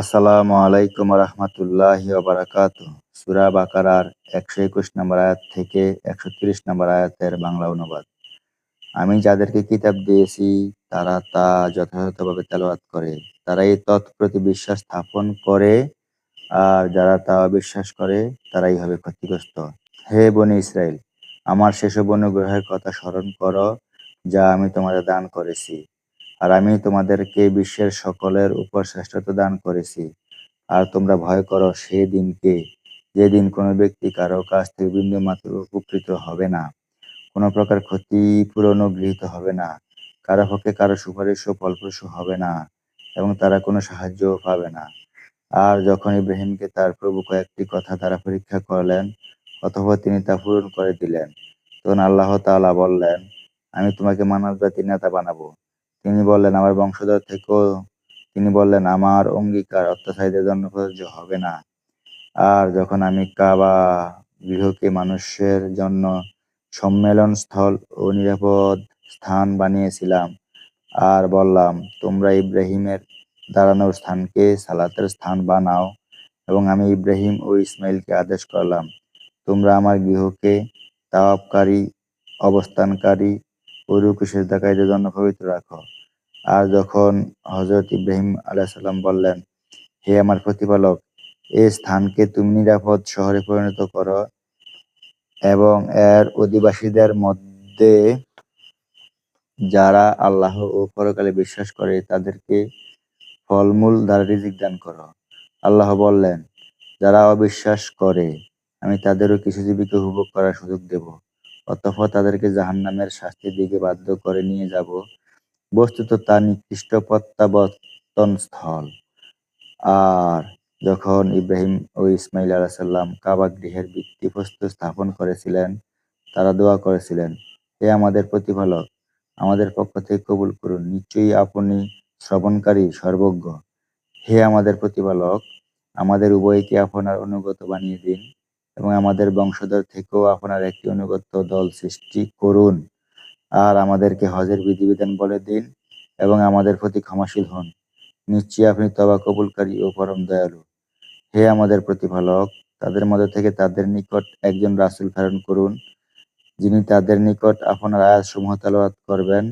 আসসালামু আলাইকুম রহমতুল্লাহি বারাকাত সুরা বাকারার একশো একুশ নম্বর আয়াত থেকে একশো তিরিশ নম্বর আয়াতের বাংলা অনুবাদ। আমি যাদেরকে কিতাব দিয়েছি, তারা তা যথাযথভাবে তেলাওয়াত করে। তারা এই তৎপ্রতি বিশ্বাস স্থাপন করে, আর যারা তা অবিশ্বাস করে, তারাই হবে ক্ষতিগ্রস্ত। হে বনি ইসরায়েল আমার সেসব অনুগ্রহের কথা স্মরণ করো, যা আমি তোমাদের দান করেছি। আর আমি তোমাদেরকে বিশ্বের সকলের উপর শ্রেষ্ঠত্ব দান করেছি। আর তোমরা ভয় করো সে দিনকে যেদিন কোনো ব্যক্তি কারও কাছ থেকে বিন্দু মাত্র উপকৃত হবে না। কোনো প্রকার ক্ষতিপূরণও গৃহীত হবে না। কারও পক্ষে কারও সুপারিশও ফলপ্রসূ হবে না, এবং তারা কোনো সাহায্যও পাবে না। আর যখন ইব্রাহিমকে তার প্রভু কয়েকটি কথা দ্বারা পরীক্ষা করলেন, অথবা তিনি তা পূরণ করে দিলেন, তখন আল্লাহ তাআলা বললেন, আমি তোমাকে মানবজাতি নেতা বানাবো। তিনি বললেন, আমার বংশধর থেকেও তিনি বললেন, আমার অঙ্গীকার অত্যাচারীদের জন্য প্রযোজ্য হবে না। আর যখন আমি কাবা গৃহকে মানুষের জন্য সম্মেলন স্থল ও নিরাপদ স্থান বানিয়েছিলাম আর বললাম, তোমরা ইব্রাহিমের দাঁড়ানোর স্থানকে সালাতের স্থান বানাও এবং আমি ইব্রাহিম ও ইসমাইলকে আদেশ করলাম, তোমরা আমার গৃহকে তাওয়াবকারী, অবস্থানকারী ও রুকু সেজদাকারীদের জন্য পবিত্র রাখো। আর যখন হজরত ইব্রাহিম আলাইসাল্লাম বললেন, হে আমার প্রতিপালক এই স্থানকে তুমি নিরাপদ শহরে পরিণত করো এবং এর অধিবাসীদের মধ্যে যারা আল্লাহ ও পরকালে বিশ্বাস করে, তাদেরকে ফলমূল দ্বারা রিজিক দান করো। আল্লাহ বললেন, যারা অবিশ্বাস করে, আমি তাদেরও কিছু জীবিকা উপভোগ করার সুযোগ দেব। অতঃপর তাদেরকে জাহান্নামের শাস্তির দিকে বাধ্য করে নিয়ে যাব বস্তুত তা নিকৃষ্ট প্রত্যাবর্তন স্থল আর যখন ইব্রাহিম ও ইসমাইল আলাহাল্লাম কাবা গৃহের ভিত্তিপ্রস্তর স্থাপন করেছিলেন, তারা দোয়া করেছিলেন, হে আমাদের প্রতিপালক, আমাদের পক্ষ থেকে কবুল করুন। নিশ্চয়ই আপনি শ্রবণকারী, সর্বজ্ঞ। হে আমাদের প্রতিপালক, আমাদের উভয়কে আপনার অনুগত বানিয়ে দিন এবং আমাদের বংশধর থেকেও আপনার একটি অনুগত দল সৃষ্টি করুন। আর আমাদেরকে হজের বিধিবিধান বলে দিন এবং আমাদের প্রতি ক্ষমাশীল হন। নিশ্চয়ই আপনি তবা কবুলকারী ও পরম দয়ালু। হে আমাদের প্রতিপালক, তাদের মধ্যে থেকে তাদের নিকট একজন রাসুল প্রেরণ করুন, যিনি তাদের নিকট আপনার আয়াত সমূহ তালাবাত করবেন,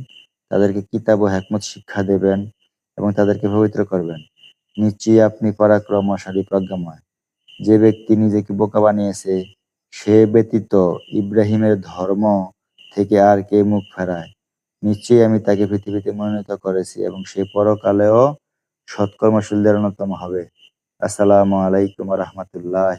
তাদেরকে কিতাব ও হেকমত শিক্ষা দেবেন এবং তাদেরকে পবিত্র করবেন। নিশ্চয়ই আপনি পরাক্রমশালী প্রজ্ঞাময়। যে ব্যক্তি নিজেকে বোকা বানিয়েছে, সে ব্যতীত ইব্রাহিমের ধর্ম থেকে আর কে মুখ ফেরায়? নিশ্চয়ই আমি তাকে পৃথিবীতে মনোনীত করেছি এবং সে পরকালেও সৎকর্মশীলদের অন্যতম হবে। আসসালামু আলাইকুম রহমতুল্লাহ